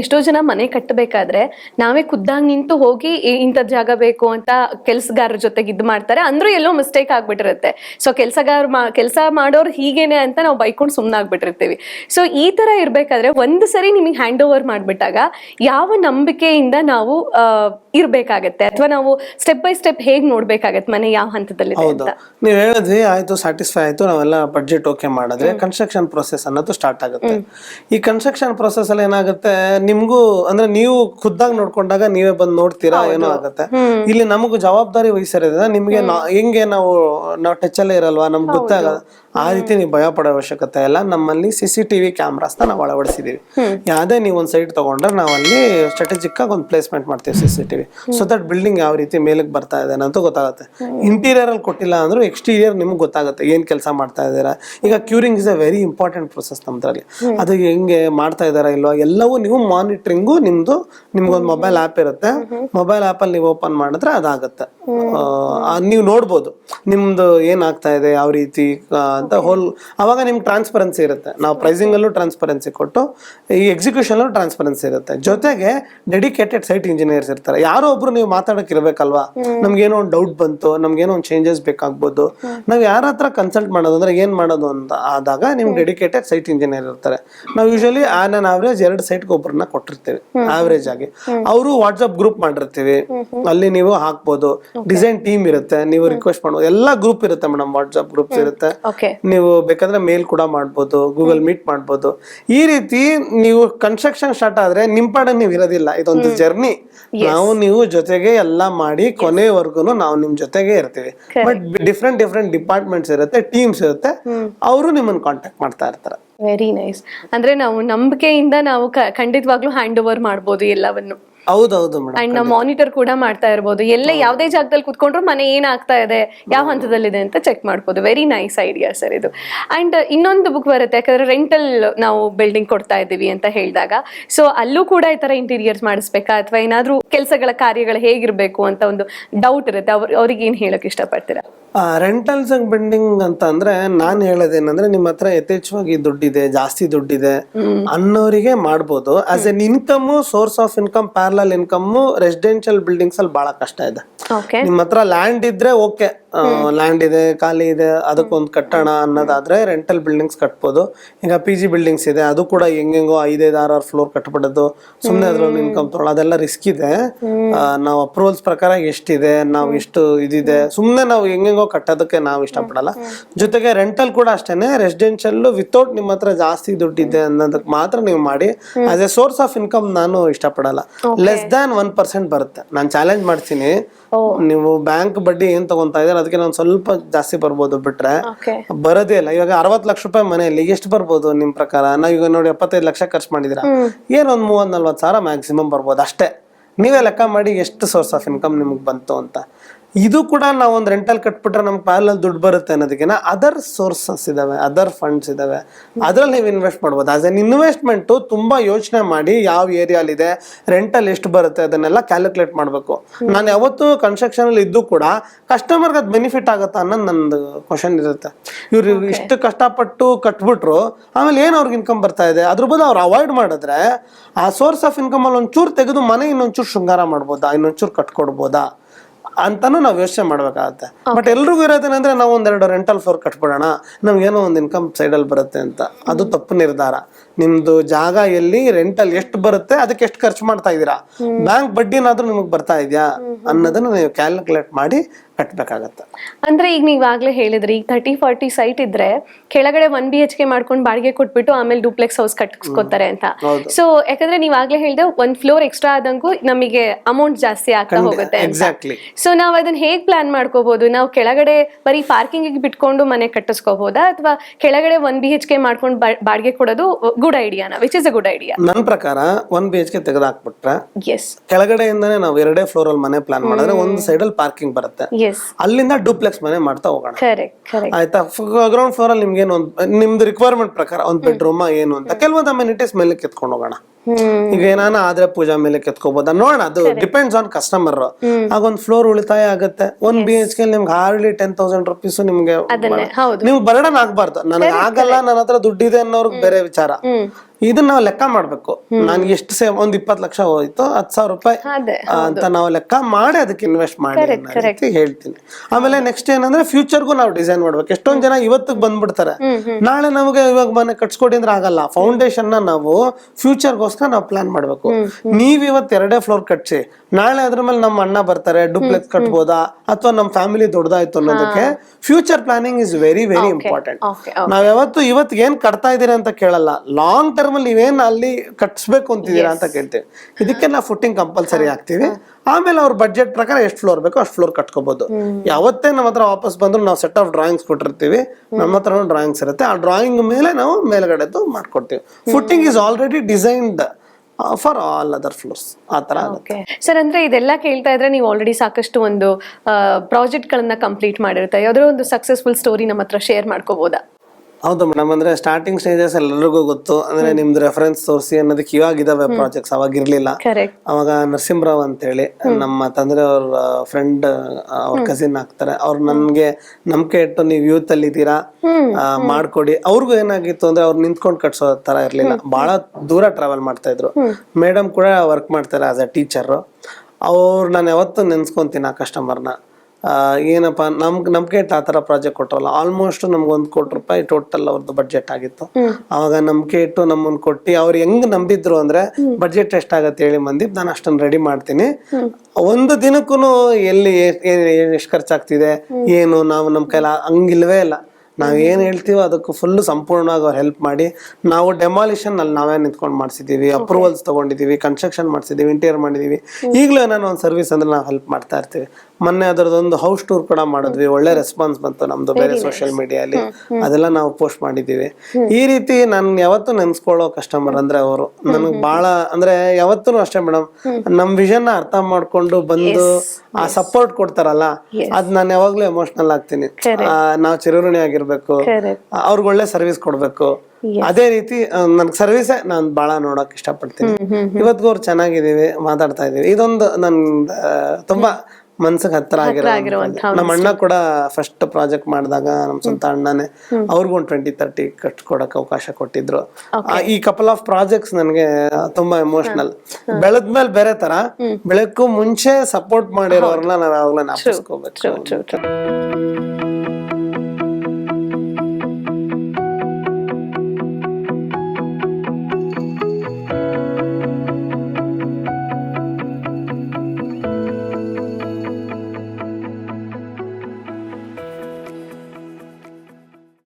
ಎಷ್ಟೋ ಜನ ಮನೆ ಕಟ್ಟಬೇಕಾದ್ರೆ ನಾವೇ ಖುದ್ದಾಗಿ ನಿಂತು ಹೋಗಿ ಇಂಥ ಜಾಗ ಬೇಕು ಅಂತ ಕೆಲಸಗಾರರ ಜೊತೆಗೆ ಇದು ಮಾಡ್ತಾರೆ. ಅಂದ್ರೂ ಎಲ್ಲೋ ಮಿಸ್ಟೇಕ್ ಆಗ್ಬಿಟ್ಟಿರುತ್ತೆ. ಸೊ ಕೆಲ್ಸಗಾರ ಕೆಲಸ ಮಾಡೋರು ಹೀಗೇನೆ ಅಂತ ನಾವು ಬೈಕೊಂಡು ಸುಮ್ಮನೆ ಆಗ್ಬಿಟ್ಟಿರ್ತೀವಿ ಸೊ ಈ ತರ ಇರ್ಬೇಕಾದ್ರೆ ಒಂದು ಸರಿ ನಿಮಗೆ ಹ್ಯಾಂಡ್ ಓವರ್ ಮಾಡ್ಬಿಟ್ಟಾಗ ಯಾವ ನಂಬಿಕೆಯಿಂದ ನಾವು ಇರಬೇಕಾಗತ್ತೆ? ಅಥವಾ ನಾವು ಸ್ಟೆಪ್ ಬೈ ಸ್ಟೆಪ್ ಹೇಗ್ ನೋಡ್ಬೇಕಾಗತ್ತೆ ಮನೆ ಯಾವ ಹೌದು ಅಂತ? ನೀವ್ ಹೇಳಿದ್ವಿ ಆಯ್ತು ಸ್ಯಾಟಿಸ್ಫೈ ಆಯ್ತು ನಾವೆಲ್ಲ ಬಡ್ಜೆಟ್ ಓಕೆ ಮಾಡಿದ್ರೆ ಕನ್ಸ್ಟ್ರಕ್ಷನ್ ಪ್ರೊಸೆಸ್ ಅನ್ನೋದು ಸ್ಟಾರ್ಟ್ ಆಗುತ್ತೆ. ಈ ಕನ್ಸ್ಟ್ರಕ್ಷನ್ ಪ್ರೊಸೆಸ್ ಅಲ್ಲಿ ಏನಾಗುತ್ತೆ ನಿಮ್ಗೂ ಅಂದ್ರೆ ನೀವು ಖುದ್ದಾಗಿ ನೋಡ್ಕೊಂಡಾಗ ನೀವೇ ಬಂದು ನೋಡ್ತೀರಾ ಏನೋ ಆಗುತ್ತೆ. ಇಲ್ಲಿ ನಮಗೂ ಜವಾಬ್ದಾರಿ ವಹಿಸಿರೋದ್ರಿಂದ ನಿಮ್ಗೆ ನಾ- ಹೆಂಗೆ ನಾವು ನಾವು ಟಚ್ ಅಲ್ಲೇ ಇರಲ್ವಾ? ನಮ್ಗೆ ಗೊತ್ತಾಗಲ್ಲ. ಆ ರೀತಿ ನೀವು ಭಯ ಪಡೋ ಅವಶ್ಯಕತೆ ಇಲ್ಲ. ನಮ್ಮಲ್ಲಿ ಸಿ ಸಿ ಟಿವಿ ಕ್ಯಾಮ್ರಾಸ್ನ ನಾವು ಅಳವಡಿಸಿದೀವಿ. ಯಾವ್ದೇ ನೀವು ಒಂದು ಸೈಟ್ ತಗೊಂಡ್ರೆ ನಾವು ಅಲ್ಲಿ ಸ್ಟ್ರಾಟಜಿಕ್ ಆಗಿ ಒಂದು ಪ್ಲೇಸ್ಮೆಂಟ್ ಮಾಡ್ತೀವಿ C C TV so that building ಯಾವ ರೀತಿ ಮೇಲಕ್ಕೆ ಬರ್ತಾ ಇದೆ ಅಂತ ಗೊತ್ತಾಗುತ್ತೆ. ಇಂಟೀರಿಯರ್ ಅಲ್ಲಿ ಕೊಟ್ಟಿಲ್ಲ ಅಂದ್ರೂ ಎಕ್ಸ್ಟೀರಿಯರ್ ನಿಮ್ಗೆ ಗೊತ್ತಾಗುತ್ತೆ. ಏನ್ ಕೆಲಸ ಮಾಡ್ತಾ ಇದ್ದೀರಾ? ಈಗ curing is a very important process ನಮ್ದ್ರಲ್ಲಿ. ಅದು ಹೆಂಗೆ ಮಾಡ್ತಾ ಇದ್ದಾರಾ ಇಲ್ವಾ? ಎಲ್ಲವೂ ನೀವು ಮಾನಿಟ್ರಿಂಗು ನಿಮ್ದು ನಿಮ್ಗೊಂದು ಮೊಬೈಲ್ ಆ್ಯಪ್ ಇರುತ್ತೆ. ಮೊಬೈಲ್ ಆಪ್ ಅಲ್ಲಿ ನೀವು ಓಪನ್ ಮಾಡಿದ್ರೆ ಅದಾಗುತ್ತೆ. ನೀವು ನೋಡ್ಬೋದು. ನಿಮ್ದು ಏನಾಗ್ತಾ ಆಗ್ತಾ ಇದೆ? ಯಾವ ರೀತಿ? ಅಂತ ಹೋಲ್ ಅವಾಗ ನಿಮ್ಗೆ ಟ್ರಾನ್ಸ್ಪರೆನ್ಸಿ ಇರುತ್ತೆ. ನಾವು ಪ್ರೈಸಿಂಗ್ ಅಲ್ಲೂ ಟ್ರಾನ್ಸ್ಪರೆನ್ಸಿ ಕೊಟ್ಟು ಈ ಎಕ್ಸಿಕ್ಯೂಷನಲ್ಲೂ ಟ್ರಾನ್ಸ್ಪರೆನ್ಸಿ ಇರುತ್ತೆ. ಜೊತೆಗೆ ಡೆಡಿಕೇಟೆಡ್ ಸೈಟ್ ಇಂಜಿನಿಯರ್ಸ್ ಇರ್ತಾರೆ. ಯಾರೋ ಒಬ್ರು ನೀವು ಮಾತಾಡೋಕೆ ಇರ್ಬೇಕಲ್ವಾ ನಮ್ಗೇನೋ ಒಂದು ಡೌಟ್ ಬಂತು ನಮ್ಗೇನೋ ಒಂದು ಚೇಂಜಸ್ ಬೇಕಾಗ್ಬೋದು. ನಾವು ಯಾರ ಹತ್ರ ಕನ್ಸಲ್ಟ್ ಮಾಡೋದು ಅಂದ್ರೆ ಏನು ಮಾಡೋದು ಅಂತ ಆದಾಗ ನಿಮ್ಗೆ ಡೆಡಿಕೇಟೆಡ್ ಸೈಟ್ ಇಂಜಿನಿಯರ್ ಇರ್ತಾರೆ. ನಾವು ಯೂಶಲಿ ಆನ್ ಅನ್ ಆವ್ರೇಜ್ ಎರಡು ಸೈಟ್ಗೆ ಒಬ್ಬರನ್ನ ಕೊಟ್ಟಿರ್ತೀವಿ ಆವ್ರೇಜ್ ಆಗಿ. ಅವರು ವಾಟ್ಸಪ್ ಗ್ರೂಪ್ ಮಾಡಿರ್ತೀವಿ. ಅಲ್ಲಿ ನೀವು ಹಾಕ್ಬೋದು. ಡಿಸೈನ್ ಟೀಮ್ ಇರುತ್ತೆ. ನೀವು ರಿಕ್ವೆಸ್ಟ್ ಮಾಡ್ಬೋದು. ಎಲ್ಲ ಗ್ರೂಪ್ ಇರುತ್ತೆ ಮೇಡಮ್ ವಾಟ್ಸಪ್ ಗ್ರೂಪ್ಸ್ ಇರುತ್ತೆ. ನೀವು ಬೇಕಾದ್ರೆ ಮೇಲ್ ಕೂಡ ಮಾಡ್ಬೋದು ಗೂಗಲ್ ಮೀಟ್ ಮಾಡ್ಬೋದು. ಈ ರೀತಿ ನೀವು ಕನ್ಸ್ಟ್ರಕ್ಷನ್ ಸ್ಟಾರ್ಟ್ ಆದ್ರೆ ನಿಮ್ ಪಾಡ ನೀವು ಇರೋದಿಲ್ಲ ಇದೊಂದು ಜರ್ನಿ ನಾವು ನೀವು ಜೊತೆಗೆ ಎಲ್ಲ ಮಾಡಿ ಕೊನೆವರೆಗೂ ನಾವು ನಿಮ್ ಜೊತೆಗೆ ಇರ್ತೀವಿ. ಬಟ್ ಡಿಫ್ರೆಂಟ್ ಡಿಫ್ರೆಂಟ್ ಡಿಪಾರ್ಟ್ಮೆಂಟ್ಸ್ ಇರುತ್ತೆ ಟೀಮ್ಸ್ ಇರುತ್ತೆ. ಅವರು ನಿಮ್ಮನ್ನ ಕಾಂಟ್ಯಾಕ್ಟ್ ಮಾಡ್ತಾ ಇರ್ತಾರೆ. ವೆರಿ ನೈಸ್ ಅಂದ್ರೆ ನಾವು ನಂಬಿಕೆಯಿಂದ ನಾವು ಖಂಡಿತವಾಗ್ಲೂ ಹ್ಯಾಂಡ್ ಓವರ್ ಮಾಡ್ಬೋದು ಎಲ್ಲವನ್ನು. ಹೌದೌದು ಮೇಡಮ್ ಅಂಡ್ ನಾವು ಮಾನಿಟರ್ ಕೂಡ ಮಾಡ್ತಾ ಇರ್ಬೋದು. ಎಲ್ಲೇ ಯಾವುದೇ ಜಾಗದಲ್ಲಿ ಕುತ್ಕೊಂಡ್ರು ಮನೆ ಏನಾಗ್ತಾ ಇದೆ ಯಾವ ಹಂತದಲ್ಲಿದೆ ಅಂತ ಚೆಕ್ ಮಾಡ್ಬೋದು. ವೆರಿ ನೈಸ್ ಐಡಿಯಾ ಸರ್ ಇದು. ಅಂಡ್ ಇನ್ನೊಂದು ಬುಕ್ ಬರುತ್ತೆ ಯಾಕಂದ್ರೆ ರೆಂಟಲ್ ನಾವು ಬಿಲ್ಡಿಂಗ್ ಕೊಡ್ತಾ ಇದ್ದೀವಿ ಅಂತ ಹೇಳಿದಾಗ. ಸೊ ಅಲ್ಲೂ ಕೂಡ ಈ ತರ ಇಂಟೀರಿಯರ್ಸ್ ಮಾಡಿಸ್ಬೇಕಾ? ಅಥವಾ ಏನಾದ್ರೂ ಕೆಲಸಗಳ ಕಾರ್ಯಗಳು ಹೇಗಿರಬೇಕು ಅಂತ ಒಂದು ಡೌಟ್ ಇರುತ್ತೆ. ಅವ್ರ ಅವ್ರಿಗೆ ಏನ್ ಹೇಳಕ್ ಇಷ್ಟಪಡ್ತೀರಾ? ರೆಂಟಲ್ಸ್ ಬಿಲ್ಡಿಂಗ್ ಅಂತ ಅಂದ್ರೆ ನಾನು ಹೇಳೋದೇನಂದ್ರೆ ನಿಮ್ಮ ಹತ್ರ ಯಥೇಚ್ಛವಾಗಿ ದುಡ್ಡಿದೆ ಜಾಸ್ತಿ ದುಡ್ಡಿದೆ ಅನ್ನೋರಿಗೆ ಮಾಡ್ಬೋದು. As an income source of income parallel income residential buildings ಅಲ್ಲಿ ಬಹಳ ಕಷ್ಟ ಇದೆ. ನಿಮ್ಮ ಹತ್ರ ಲ್ಯಾಂಡ್ ಇದ್ರೆ ಓಕೆ ಲ್ಯಾಂಡ್ ಇದೆ ಖಾಲಿ ಇದೆ ಅದಕ್ಕೊಂದು ಕಟ್ಟೋಣ ಅನ್ನೋದಾದ್ರೆ ರೆಂಟಲ್ ಬಿಲ್ಡಿಂಗ್ಸ್ ಕಟ್ಬೋದು. ಈಗ ಪಿ ಜಿ ಬಿಲ್ಡಿಂಗ್ಸ್ ಇದೆ ಅದು ಕೂಡ ಹೆಂಗೆಂಗೋ ಐದೈದು ಆರು ಆರು ಫ್ಲೋರ್ ಕಟ್ಬಿಡೋದು. ಸುಮ್ಮನೆ ಅದ್ರಲ್ಲಿ ಇನ್ಕಮ್ ತೊಗೊಳ್ಳೋ ಅದೆಲ್ಲ ರಿಸ್ಕ್ ಇದೆ. ನಾವು ಅಪ್ರೂವಲ್ಸ್ ಪ್ರಕಾರ ಎಷ್ಟಿದೆ ನಾವು ಎಷ್ಟು ಇದಿದೆ. ಸುಮ್ಮನೆ ನಾವು ಹೆಂಗೆಂಗೋ ಕಟ್ಟೋದಕ್ಕೆ ನಾವು ಇಷ್ಟಪಡಲ್ಲ. ಜೊತೆಗೆ ರೆಂಟಲ್ ಕೂಡ ಅಷ್ಟೇನೆ ರೆಸಿಡೆನ್ಷಿಯಲ್ ವಿತೌಟ್ ನಿಮ್ಮ ಹತ್ರ ಜಾಸ್ತಿ ದುಡ್ಡಿದೆ ಅನ್ನೋದಕ್ಕೆ ಮಾತ್ರ ನೀವು ಮಾಡಿ. As a source of income ನಾನು ಇಷ್ಟಪಡಲ್ಲ. ಲೆಸ್ ದ್ಯಾನ್ ಒನ್ ಪರ್ಸೆಂಟ್ ಬರುತ್ತೆ. ನಾನು ಚಾಲೆಂಜ್ ಮಾಡ್ತೀನಿ. ನೀವು ಬ್ಯಾಂಕ್ ಬಡ್ಡಿ ಏನ್ ತಗೊಂತ ಇದ್ದಾರೆ ಅದಕ್ಕೆ ನಾನು ಸ್ವಲ್ಪ ಜಾಸ್ತಿ ಬರ್ಬೋದು ಬಿಟ್ರೆ ಬರೋದೇ ಇಲ್ಲ. ಇವಾಗ ಅರವತ್ ಲಕ್ಷ ರೂಪಾಯಿ ಮನೆಯಲ್ಲಿ ಎಷ್ಟು ಬರ್ಬೋದು ನಿಮ್ ಪ್ರಕಾರ? ನಾವ್ ಈಗ ನೋಡಿ ಎಪ್ಪತ್ತೈದು ಲಕ್ಷ ಖರ್ಚು ಮಾಡಿದಿರಾ? ಏನ್ ಒಂದ್ ಮೂವತ್ ನಲ್ವತ್ ಸಾವಿರ ಮ್ಯಾಕ್ಸಿಮಮ್ ಬರ್ಬೋದು ಅಷ್ಟೇ. ನೀವೇ ಲೆಕ್ಕ ಮಾಡಿ ಎಷ್ಟು ಸೋರ್ಸ್ ಆಫ್ ಇನ್ಕಮ್ ನಿಮ್ಗೆ ಬಂತು ಅಂತ. ಇದು ಕೂಡ ನಾವು ಒಂದು ರೆಂಟಲ್ ಕಟ್ಬಿಟ್ರೆ ನಮ್ಗೆ ಪ್ಯಾರಲಲ್ ದುಡ್ಡು ಬರುತ್ತೆ ಅನ್ನೋದಕ್ಕಿಂತ ಅದರ್ ಸೋರ್ಸಸ್ ಇದಾವೆ ಅದರ್ ಫಂಡ್ಸ್ ಇದಾವೆ. ಅದ್ರಲ್ಲಿ ನೀವು ಇನ್ವೆಸ್ಟ್ ಮಾಡ್ಬೋದು. ಆಸ್ ಎನ್ ಇನ್ವೆಸ್ಟ್ಮೆಂಟು ತುಂಬ ಯೋಚನೆ ಮಾಡಿ ಯಾವ ಏರಿಯಾಲಿದೆ ರೆಂಟಲ್ ಎಷ್ಟು ಬರುತ್ತೆ ಅದನ್ನೆಲ್ಲ ಕ್ಯಾಲ್ಕುಲೇಟ್ ಮಾಡಬೇಕು. ನಾನು ಯಾವತ್ತೂ ಕನ್ಸ್ಟ್ರಕ್ಷನಲ್ಲಿ ಇದ್ದು ಕೂಡ ಕಸ್ಟಮರ್ಗೆ ಅದು ಬೆನಿಫಿಟ್ ಆಗುತ್ತಾ ಅನ್ನೋದು ನಂದು ಕ್ವಶನ್ ಇರುತ್ತೆ. ಇವ್ರು ಇಷ್ಟು ಕಷ್ಟಪಟ್ಟು ಕಟ್ಬಿಟ್ರು ಆಮೇಲೆ ಏನು ಅವ್ರಿಗೆ ಇನ್ಕಮ್ ಬರ್ತಾ ಇದೆ? ಅದ್ರ ಬದಲು ಅವ್ರು ಅವಾಯ್ಡ್ ಮಾಡಿದ್ರೆ ಆ ಸೋರ್ಸ್ ಆಫ್ ಇನ್ಕಮಲ್ಲಿ ಒಂಚೂರು ತೆಗೆದು ಮನೆ ಇನ್ನೊಂಚೂರು ಶೃಂಗಾರ ಮಾಡ್ಬೋದಾ ಇನ್ನೊಂಚೂರು ಕಟ್ಕೊಡ್ಬೋದಾ? ಅಂತಾನು ನಾವು ಯೋಚನೆ ಮಾಡ್ಬೇಕಾಗತ್ತೆ. ಬಟ್ ಎಲ್ರಿಗೂ ಇರೋದೇನಂದ್ರೆ ನಾವು ಒಂದೆರಡು ರೆಂಟಲ್ ಫ್ಲೋರ್ ಕಟ್ಬಿಡೋಣ ನಮ್ಗೇನೋ ಒಂದು ಇನ್ಕಮ್ ಸೈಡಲ್ಲಿ ಬರುತ್ತೆ ಅಂತ. ಅದು ತಪ್ಪು ನಿರ್ಧಾರ. ನಿಮ್ದು ಜಾಗ ಎಲ್ಲಿ ರೆಂಟಲ್ ಎಷ್ಟು ಬರುತ್ತೆ ಅದಕ್ಕೆ ಎಷ್ಟು ಖರ್ಚು ಮಾಡ್ತಾ ಇದ್ದೀರಾ? ಬ್ಯಾಂಕ್ ಬಡ್ಡಿನಾದ್ರೂ ನಿಮಗೆ ಬರ್ತಾ ಇದೆಯಾ? ಅನ್ನೋದನ್ನ ನೀವು ಕ್ಯಾಲ್ಕುಲೇಟ್ ಮಾಡಿ ಕಟ್ಬೇಕಾಗತ್ತೆ. ಅಂದ್ರೆ ಈಗ ನೀವಾಗ್ಲೇ ಹೇಳಿದ್ರಿ ಈಗ ತರ್ಟಿ ಫಾರ್ಟಿ ಸೈಟ್ ಇದ್ರೆ ಕೆಳಗಡೆ ಒನ್ ಬಿ ಎಚ್ ಕೆ ಮಾಡ್ಕೊಂಡು ಬಾಡಿಗೆ ಕೊಟ್ಬಿಟ್ಟು ಆಮೇಲೆ ಡೂಪ್ಲೆಕ್ಸ್ ಹೌಸ್ ಕಟ್ಸ್ಕೊತಾರೆ ಅಂತ. ಸೊ ಯಾಕಂದ್ರೆ ನೀವಾಗ್ಲೇ ಹೇಳಿದೆ ಒಂದ್ ಫ್ಲೋರ್ ಎಕ್ಸ್ಟ್ರಾ ಆದಂಗೂ ನಮಗೆ ಅಮೌಂಟ್ ಜಾಸ್ತಿ ಆಗ್ತಾ ಹೋಗುತ್ತೆ ಎಕ್ಸಾಕ್ಟ್ಲಿ ಸೊ ನಾವ್ ಅದನ್ನ ಹೇಗ್ ಪ್ಲಾನ್ ಮಾಡ್ಕೋಬಹುದು ನಾವು ಕೆಳಗಡೆ ಬರೀ ಪಾರ್ಕಿಂಗ್ ಬಿಟ್ಕೊಂಡು ಮನೆ ಕಟ್ಟಿಸ್ಕೋಬಹುದಾ ಅಥವಾ ಕೆಳಗಡೆ ಒನ್ ಬಿ ಎಚ್ ಕೆ ಮಾಡ್ಕೊಂಡು ಬಾಡಿಗೆ ಕೊಡೋದು good ಐಡಿಯಾನ which is a good idea ನನ್ನ ಪ್ರಕಾರ ಒನ್ ಬಿ ಎಚ್ ಕೆ ತೆಗೆದಾಕ್ಬಿಟ್ರೆ ಎಸ್ ಕೆಳಗಡೆಯಿಂದಾನೇ ನಾವು ಎರಡೇ ಫ್ಲೋರ್ ಅಲ್ಲಿ ಮನೆ ಪ್ಲಾನ್ ಮಾಡಿದ್ರೆ ಒಂದು ಸೈಡ್ ಅಲ್ಲಿ ಪಾರ್ಕಿಂಗ್ ಬರುತ್ತೆ. ಅಲ್ಲಿಂದ ಡೂಪ್ಲೆಕ್ಸ್ ಮನೆ ಮಾಡ್ತಾ ಹೋಗೋಣ. ಆಯ್ತಾ? ಗ್ರೌಂಡ್ ಫ್ಲೋರ್ ಅಲ್ಲಿ ನಿಮ್ಗೆ ನಿಮ್ದು ರಿಕ್ವೈರ್ಮೆಂಟ್ ಪ್ರಕಾರ ಒಂದ್ ಬೆಡ್ರೂಮ್ ಏನು ಅಂತ. ಕೆಲವೊಂದು ಅಮೆನಿಟೀಸ್ ಮೇಲೆ ಕೆತ್ಕೊಂಡು ಹೋಗೋಣ. ಈಗ ಏನಾನ ಆದ್ರೆ ಪೂಜಾ ಮೇಲೆ ಕೆತ್ಕೋಬೋದ? ನೋಡೋಣ ಅದು ಡಿಪೆಂಡ್ಸ್ ಆನ್ ಕಸ್ಟಮರ್ ಆಗ ಒಂದು ಫ್ಲೋರ್ ಉಳಿತಾಯ ಆಗುತ್ತೆ. ಒಂದ್ ಬಿ ಎಚ್ ಕೆ ನಿಮ್ಗೆ ಹಾರ್ಡ್ಲಿ ಟೆನ್ ತೌಸಂಡ್ ರುಪೀಸ್ ನಿಮ್ಗೆ ನೀವು ಬರಡನ್ ಆಗ್ಬಾರ್ದು. ನನಗೆ ಆಗಲ್ಲ ನನ್ನ ಹತ್ರ ದುಡ್ಡಿದೆ ಅನ್ನೋರ್ಗ್ ಬೇರೆ ವಿಚಾರ. ಇದನ್ನ ನಾವು ಲೆಕ್ಕ ಮಾಡ್ಬೇಕು. ನನ್ಗೆ ಎಷ್ಟು ಸೇವ್ ಒಂದ್ ಇಪ್ಪತ್ ಲಕ್ಷ ಹೋಯ್ತು ಹತ್ ಸಾವಿರ ರೂಪಾಯಿ ಅಂತ ನಾವು ಲೆಕ್ಕ ಮಾಡಿ ಅದಕ್ಕೆ ಇನ್ವೆಸ್ಟ್ ಮಾಡಿ ಹೇಳ್ತೀನಿ. ಆಮೇಲೆ ನೆಕ್ಸ್ಟ್ ಏನಂದ್ರೆ ಫ್ಯೂಚರ್ಗೂ ನಾವು ಡಿಸೈನ್ ಮಾಡ್ಬೇಕು. ಎಷ್ಟೊಂದ್ ಜನ ಇವತ್ತಿಗೆ ಬಂದ್ಬಿಡ್ತಾರೆ. ನಾಳೆ ನಮಗೆ ಇವಾಗ ಮನೆ ಕಟ್ಸ್ಕೊಡಿ ಅಂದ್ರೆ ಆಗಲ್ಲ. ಫೌಂಡೇಶನ್ನ ನಾವು ಫ್ಯೂಚರ್ಗೋಸ್ಕರ ನಾವು ಪ್ಲಾನ್ ಮಾಡ್ಬೇಕು. ನೀವ್ ಇವತ್ತು ಎರಡೇ ಫ್ಲೋರ್ ಕಟ್ಸಿ. ನಾಳೆ ಅದ್ರ ಮೇಲೆ ನಮ್ಮ ಅಣ್ಣ ಬರ್ತಾರೆ ಡುಪ್ಲೆಕ್ಸ್ ಕಟ್ಬೋದಾ ಅಥವಾ ನಮ್ಮ ಫ್ಯಾಮಿಲಿ ದೊಡ್ಡದಾಯ್ತು ಅನ್ನೋದಕ್ಕೆ future planning is very very important ನಾವ್ ಯಾವತ್ತು ಇವತ್ತು ಏನ್ ಕಟ್ತಾ ಇದೀರಿ ಅಂತ ಕೇಳಲ್ಲ. ಲಾಂಗ್ ಟರ್ಮ್ ಅಲ್ಲಿ ನೀವೇನು ಅಲ್ಲಿ ಕಟ್ಸ್ಬೇಕು ಅಂತಿದ್ದೀರಾ ಅಂತ ಕೇಳ್ತೇವೆ ಇದಕ್ಕೆ ನಾವು ಫುಟ್ಟಿಂಗ್ ಕಂಪಲ್ಸರಿ ಹಾಕ್ತೀವಿ. ಆಮೇಲೆ ಅವ್ರ ಬಜೆಟ್ ಪ್ರಕಾರ ಎಷ್ಟು ಫ್ಲೋರ್ ಬೇಕೋ ಅಷ್ಟು ಫ್ಲೋರ್ ಕಟ್ಕೋಬಹುದು ಯಾವತ್ತೇ ನಮ್ಮ ಹತ್ರ ವಾಪಸ್ ಬಂದ್ರು ನಾವು ಸೆಟ್ ಆಫ್ ಡ್ರಾಯಿಂಗ್ಸ್ ಕೊಟ್ಟಿರ್ತೀವಿ. ನಮ್ಮ ಹತ್ರ ಡ್ರಾಯಿಂಗ್ಸ್ ಇರುತ್ತೆ. ಆ ಡ್ರಾಯಿಂಗ್ ಮೇಲೆ ನಾವು ಮೇಲ್ಗಡೆದು ಮಾಡ್ಕೊಡ್ತೀವಿ. Footing is already designed for all other floors ಆ ತರ ಸರ್ ಅಂದ್ರೆ ಇದೆಲ್ಲ ಕೇಳ್ತಾ ಇದ್ರೆ ನೀವು ಆಲ್ರೆಡಿ ಸಾಕಷ್ಟು ಒಂದು ಪ್ರಾಜೆಕ್ಟ್ ಗಳನ್ನ ಕಂಪ್ಲೀಟ್ ಮಾಡಿರ್ತಾರೆ ಯಾವ್ದಾದ್ರು ಒಂದು ಸಕ್ಸಸ್ಫುಲ್ ಸ್ಟೋರಿ ನಮ್ಮ ಹತ್ರ ಶೇರ್ ಮಾಡ್ಕೋಬೋದಾ? ಹೌದು ಮೇಡಮ್ ಅಂದ್ರೆ ಸ್ಟಾರ್ಟಿಂಗ್ ಸ್ಟೇಜಸ್ ಎಲ್ಲರಿಗೂ ಗೊತ್ತು. ಅಂದ್ರೆ ನಿಮ್ದು ರೆಫರೆನ್ಸ್ ತೋರಿಸಿ ಅನ್ನೋದಕ್ಕೆ ಇವಾಗ ಇದಾವೆ ಪ್ರಾಜೆಕ್ಟ್ಸ್ ಅವಾಗ ಇರ್ಲಿಲ್ಲ ಅವಾಗ ನರಸಿಂಹರಾವ್ ಅಂತೇಳಿ ನಮ್ಮ ತಂದ್ರೆ ಅವ್ರ ಫ್ರೆಂಡ್ ಅವ್ರ ಕಸಿನ್ ಆಗ್ತಾರೆ. ಅವ್ರು ನನ್ಗೆ ನಂಬಿಕೆ ಇಟ್ಟು ನೀವು ಯೂತ್ ಅಲ್ಲಿ ಇದ್ದೀರಾ ಮಾಡ್ಕೊಡಿ. ಅವ್ರಿಗೂ ಏನಾಗಿತ್ತು ಅಂದ್ರೆ ಅವ್ರು ನಿಂತ್ಕೊಂಡು ಕಟ್ಸೋ ತರ ಇರ್ಲಿಲ್ಲ. ಬಹಳ ದೂರ ಟ್ರಾವೆಲ್ ಮಾಡ್ತಾ ಇದ್ರು. ಮೇಡಮ್ ಕೂಡ ವರ್ಕ್ ಮಾಡ್ತಾರೆ ಆಸ್ ಅ ಟೀಚರ್ ಅವ್ರು ನಾನು ಯಾವತ್ತೂ ನೆನ್ಸ್ಕೊಂತೀನಿ ಆ ಕಸ್ಟಮರ್ನ ಏನಪ್ಪ ನಮ್ಗೆ ನಮ್ಗೆ ಆ ಥರ ಪ್ರಾಜೆಕ್ಟ್ ಕೊಟ್ಟರಲ್ಲ ಆಲ್ಮೋಸ್ಟ್ ನಮ್ಗೆ ಒಂದು ಕೋಟಿ ರೂಪಾಯಿ ಟೋಟಲ್ ಅವ್ರದ್ದು ಬಜೆಟ್ ಆಗಿತ್ತು. ಅವಾಗ ನಂಬಿಕೆ ಇಟ್ಟು ನಮ್ಮನ್ನ ಕೊಟ್ಟು ಅವ್ರು ಹೆಂಗ್ ನಂಬಿದ್ರು ಅಂದ್ರೆ ಬಜೆಟ್ ಎಷ್ಟಾಗತ್ತೆ ಹೇಳಿ ಮಂದಿ ನಾನು ಅಷ್ಟನ್ನ ರೆಡಿ ಮಾಡ್ತೀನಿ. ಒಂದು ದಿನಕ್ಕೂ ಎಲ್ಲಿ ಎಷ್ಟು ಖರ್ಚಾಗ್ತಿದೆ ಏನು ನಾವು ನಮ್ಮ ಕೈಲ ಹಂಗಿಲ್ವೇ ಇಲ್ಲ. ನಾವ್ ಏನ್ ಹೇಳ್ತೀವೋ ಅದಕ್ಕೆ ಫುಲ್ ಸಂಪೂರ್ಣವಾಗಿ ಅವ್ರು ಹೆಲ್ಪ್ ಮಾಡಿ ನಾವು ಡೆಮಾಲಿಷನ್ ಅಲ್ಲಿ ನಾವೇ ನಿಂತ್ಕೊಂಡು ಮಾಡಿಸಿದೀವಿ ಅಪ್ರೂವಲ್ಸ್ ತಗೊಂಡಿದೀವಿ ಕನ್ಸ್ಟ್ರಕ್ಷನ್ ಮಾಡಿಸಿದೀವಿ ಇಂಟೀರಿಯರ್ ಮಾಡಿದೀವಿ. ಈಗಲೂ ಏನಾದ್ರು ಒಂದು ಸರ್ವಿಸ್ ಅಂದ್ರೆ ನಾವು ಹೆಲ್ಪ್ ಮಾಡ್ತಾ ಇರ್ತೀವಿ. ಮೊನ್ನೆ ಅದರದೊಂದು ಹೌಸ್ ಟೂರ್ ಕೂಡ ಮಾಡಿದ್ವಿ. ಒಳ್ಳೆ ರೆಸ್ಪಾನ್ಸ್ ಬಂತು ನಮ್ದು ಬೇರೆ ಸೋಷಿಯಲ್ ಮೀಡಿಯಲ್ಲಿ ಅದೆಲ್ಲ ನಾವು ಪೋಸ್ಟ್ ಮಾಡಿದೀವಿ ಈ ರೀತಿ ನಾನು ಯಾವತ್ತೂ ನೆನ್ಸ್ಕೊಳ್ಳೋ ಕಸ್ಟಮರ್ ಅಂದ್ರೆ ಅವರು. ನನಗೆ ಬಹಳ ಅಂದ್ರೆ ಯಾವತ್ತೂ ಅಷ್ಟೇ ಮೇಡಮ್ ನಮ್ ವಿಷನ್ ಅರ್ಥ ಮಾಡ್ಕೊಂಡು ಬಂದು ಆ ಸಪೋರ್ಟ್ ಕೊಡ್ತಾರಲ್ಲ ಅದ್ ನಾನು ಯಾವಾಗ್ಲೂ ಎಮೋಷನಲ್ ಆಗ್ತೀನಿ. ನಾವು ಚಿರಋಣಿ ಆಗಿರ್ಬೇಕು. ಅವ್ರಿಗೆ ಒಳ್ಳೆ ಸರ್ವಿಸ್ ಕೊಡ್ಬೇಕು. ಅದೇ ರೀತಿ ನನ್ ಸರ್ವಿಸ್ ನಾನು ಬಹಳ ನೋಡಕ್ ಇಷ್ಟಪಡ್ತೀನಿ. ಇವತ್ತಿಗೂ ಅವ್ರು ಚೆನ್ನಾಗಿದೀವಿ ಮಾತಾಡ್ತಾ ಇದೀವಿ. ಇದೊಂದು ನನ್ ತುಂಬಾ ಮನ್ಸಿಗೆ ಹತ್ರ ಆಗಿರೋ ನಮ್ಮ ಅಣ್ಣ ಕೂಡ ಫಸ್ಟ್ ಪ್ರಾಜೆಕ್ಟ್ ಮಾಡಿದಾಗ ನಮ್ ಸ್ವಂತ ಅಣ್ಣನೇ ಅವ್ರಿಗೂ ಒಂದು ಟ್ವೆಂಟಿ ತರ್ಟಿ ಕಟ್ಕೊಡಕ್ ಅವಕಾಶ ಕೊಟ್ಟಿದ್ರು. ಈ ಕಪಲ್ ಆಫ್ ಪ್ರಾಜೆಕ್ಟ್ಸ್ ನನಗೆ ತುಂಬಾ ಎಮೋಷನಲ್ ಬೆಳೆದ್ಮೇಲೆ ಬೇರೆ ತರ ಬೆಳಕು ಮುಂಚೆ ಸಪೋರ್ಟ್ ಮಾಡಿರೋರ್ನ ನಾವ್ ಅವ್ರನ್ನ ನಾಪಿಸ್ಕೋಬೇಕು